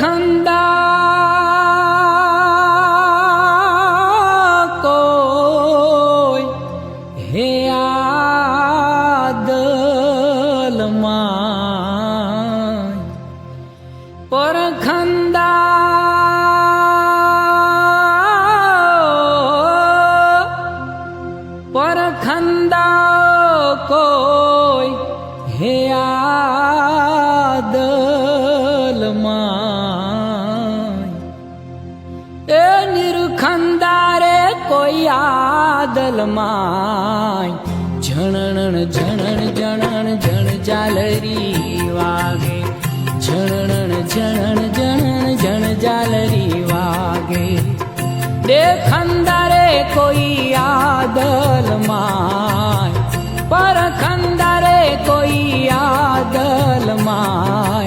પરખંદા કોઈ હે આદલમાં પરખંદા પરખંદા કોઈ હે આદલમાં કોઈ આદલમાં ઝણણ ઝણણ ઝણણ ઝણ જાલરી વાગે. ઝણણ ઝણણ ઝણણ ઝણ જાલરી વાગે. દેખંદારે કોઈ આદલમાંય પર ખંદારે કોઈ આદલમાં ઓ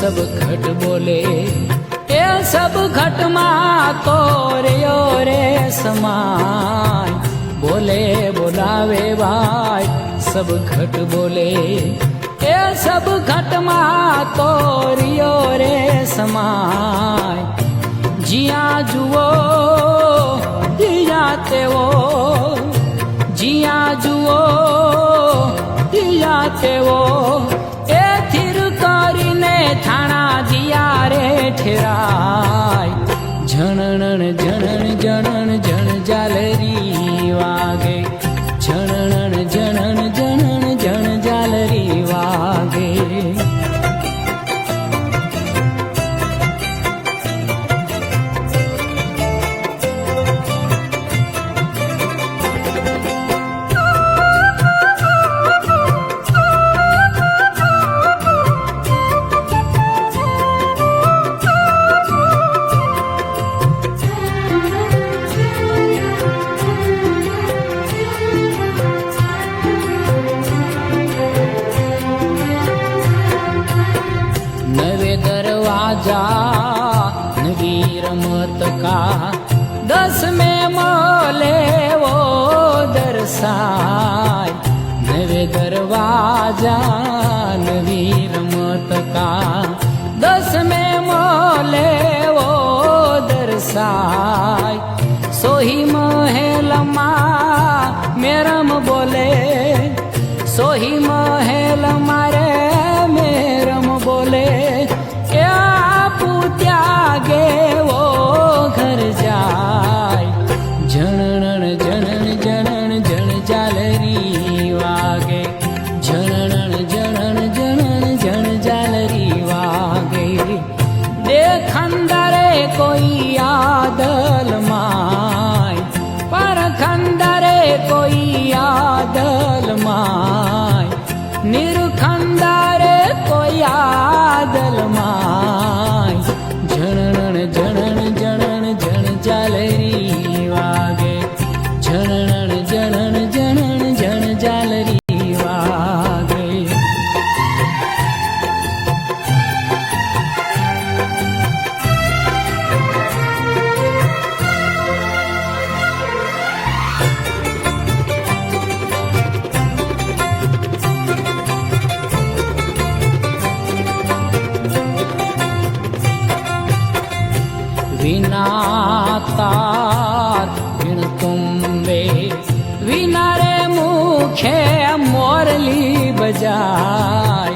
સબ ઘટ બોલે એ સબ ઘટમાં તો રહ્યો રે સમાય બોલે બોલાવે ભાઈ સબ ઘટ બોલે એ સબ ઘટમાં તો રહ્યો રે સમાય જ્યાં જુઓ ઝણણ દર્શાય નવે દરવાજા નવી રમત કા દસ મે મોલે વો દરસાય. સોહી મહેલમાં મેરમ બોલે. સોહી મહેલ માય વિણ તુંબે વિનારે મુખે મોરલી બજાય.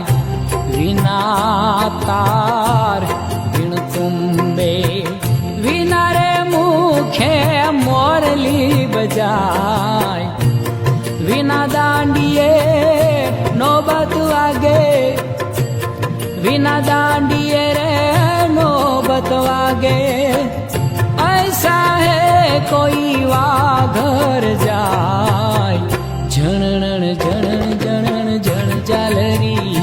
વિનાતાર તુંબે વિનારે મુખે મોરલી બજાય. વિના દાંડીએ નોબત વાગે. વિના દાંડીએ રે નોબત વાગે. ऐसा है कोई वाघर जाय झणण झणण झणण झण जलरी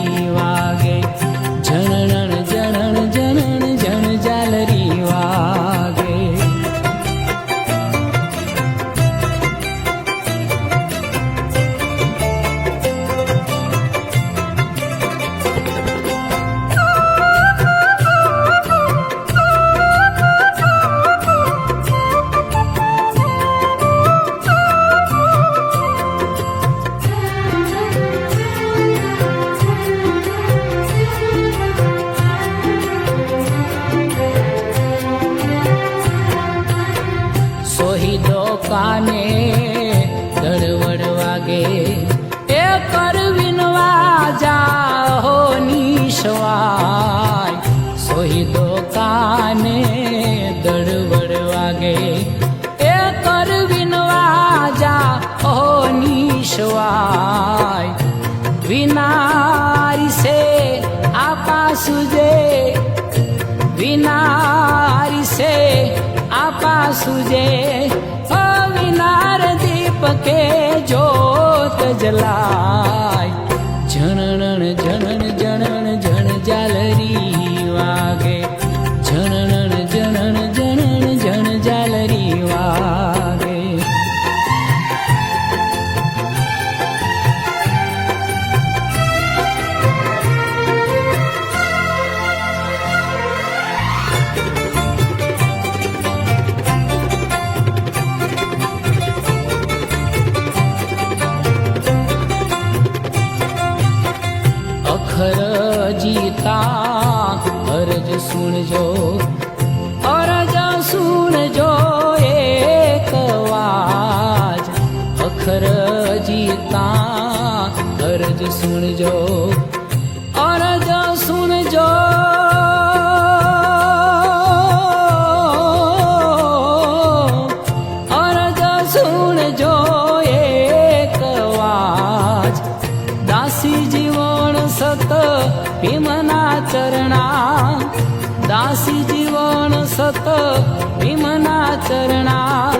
કાને દળવડ વાગે. એ કરવિનવા જાહો નિશવાય સોહિદો કાને ધડવડ વાગે. એ કરવિનવા જાહો નિશવાય વિનારી સે આપા સુજે વિનારી સે આપા સુજે દીપકે જોત જલાય જીતા અરજ સુણજો અરજ સુણજો અરજ સુણજો એક વાજ દાસી જીવણ સત ભીમના ચરણા દાસી જીવણ સત ભીમના ચરણા